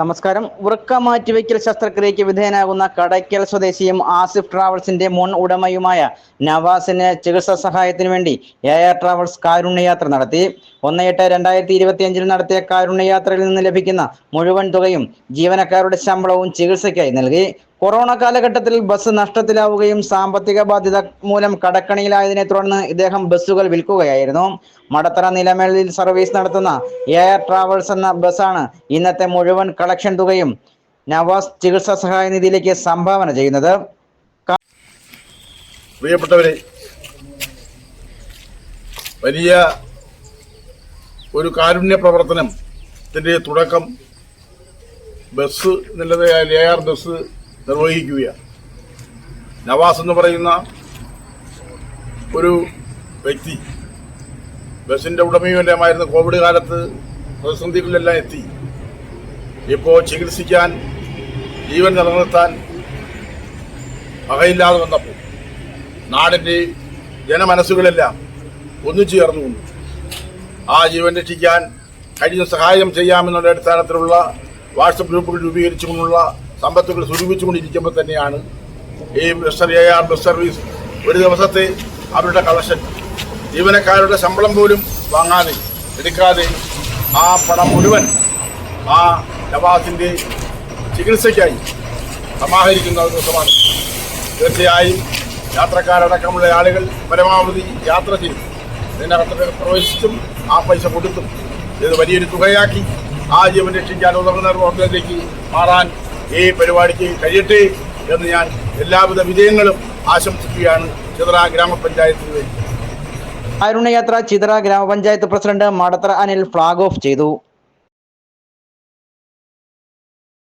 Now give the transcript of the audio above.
നമസ്കാരം. വൃക്ക മാറ്റിവെക്കൽ ശസ്ത്രക്രിയയ്ക്ക് വിധേയനാകുന്ന കടയ്ക്കൽ സ്വദേശിയും ആസിഫ് ട്രാവൽസിന്റെ മുൻ ഉടമയുമായ നവാസിന് ചികിത്സാ സഹായത്തിനു വേണ്ടി എ ആർ ട്രാവൽസ് കാരുണ്യയാത്ര നടത്തി. ഒന്ന് എട്ട് രണ്ടായിരത്തി ഇരുപത്തി അഞ്ചിൽ നടത്തിയ കാരുണ്യയാത്രയിൽ നിന്ന് ലഭിക്കുന്ന മുഴുവൻ തുകയും ജീവനക്കാരുടെ ശമ്പളവും ചികിത്സയ്ക്കായി നൽകി. കൊറോണ കാലഘട്ടത്തിൽ ബസ് നഷ്ടത്തിലാവുകയും സാമ്പത്തിക ബാധ്യത മൂലം കടക്കണിയിലായതിനെ തുടർന്ന് ഇദ്ദേഹം ബസ്സുകൾ വിൽക്കുകയായിരുന്നു. മടത്തറ നിലമേളിൽ സർവീസ് നടത്തുന്ന എയർ ട്രാവൽസ് എന്ന ബസ്സാണ് ഇന്നത്തെ മുഴുവൻ കളക്ഷൻ തുകയും നവാസ് ചികിത്സാ സഹായ നിധിയിലേക്ക് സംഭാവന ചെയ്യുന്നത്. പ്രിയപ്പെട്ടവരെ വലിയ ഒരു കാരുണ്യ പ്രവർത്തനത്തിന്റെ തുടക്കം ബസ് എന്നുള്ളത് എ ആർ ബസ് നിർവഹിക്കുകയാണ് നവാസ് എന്ന് പറയുന്ന ഒരു വ്യക്തി ബസിന്റെ ഉടമയുമെല്ലാമായിരുന്നു കോവിഡ് കാലത്ത് പ്രതിസന്ധികളിലെല്ലാം എത്തി. ഇപ്പോൾ ചികിത്സിക്കാൻ ജീവൻ നിലനിർത്താൻ വകയില്ലാതെ വന്നപ്പോൾ നാടിന്റെ ജനമനസ്സുകളെല്ലാം ഒന്നിച്ചു ചേർന്നുകൊണ്ട് ആ ജീവൻ രക്ഷിക്കാൻ കഴിഞ്ഞ സഹായം ചെയ്യാമെന്നുള്ള അടിസ്ഥാനത്തിലുള്ള വാട്സപ്പ് ഗ്രൂപ്പുകൾ രൂപീകരിച്ചുകൊണ്ടുള്ള സമ്പത്തുകൾ സ്വരൂപിച്ചുകൊണ്ടിരിക്കുമ്പോൾ തന്നെയാണ് ഈ ആർ ബസ് സർവീസ് ഒരു ദിവസത്തെ അവരുടെ കളക്ഷൻ. ജീവനക്കാരുടെ ശമ്പളം പോലും വാങ്ങാതെ എടുക്കാതെ ആ പണം മുഴുവൻ ആ നവാസിന്റെ ചികിത്സയ്ക്കായി സമാഹരിക്കുന്ന ഒരു ദിവസമാണ്. തീർച്ചയായും യാത്രക്കാരടക്കമുള്ള ആളുകൾ പരമാവധി യാത്ര ചെയ്തു ഇതിനകത്ത് പ്രവേശിച്ചും ആ പൈസ കൊടുത്തും. ഇത് വലിയൊരു തുകയാക്കി ആ ജീവൻ രക്ഷിക്കാൻ ഉതകുന്ന പ്രവർത്തനത്തിലേക്ക് മാറാൻ ഈ പരിപാടിക്ക് കഴിയട്ടെ എന്ന് ഞാൻ എല്ലാവിധ വിജയങ്ങളും ആശംസിക്കുകയാണ് ചിത്ര ഗ്രാമപഞ്ചായത്തിന് വേണ്ടി അരുണയാത്ര ചിതറ ഗ്രാമപഞ്ചായത്ത് president Madathara Anil flag off ചെയ്തു.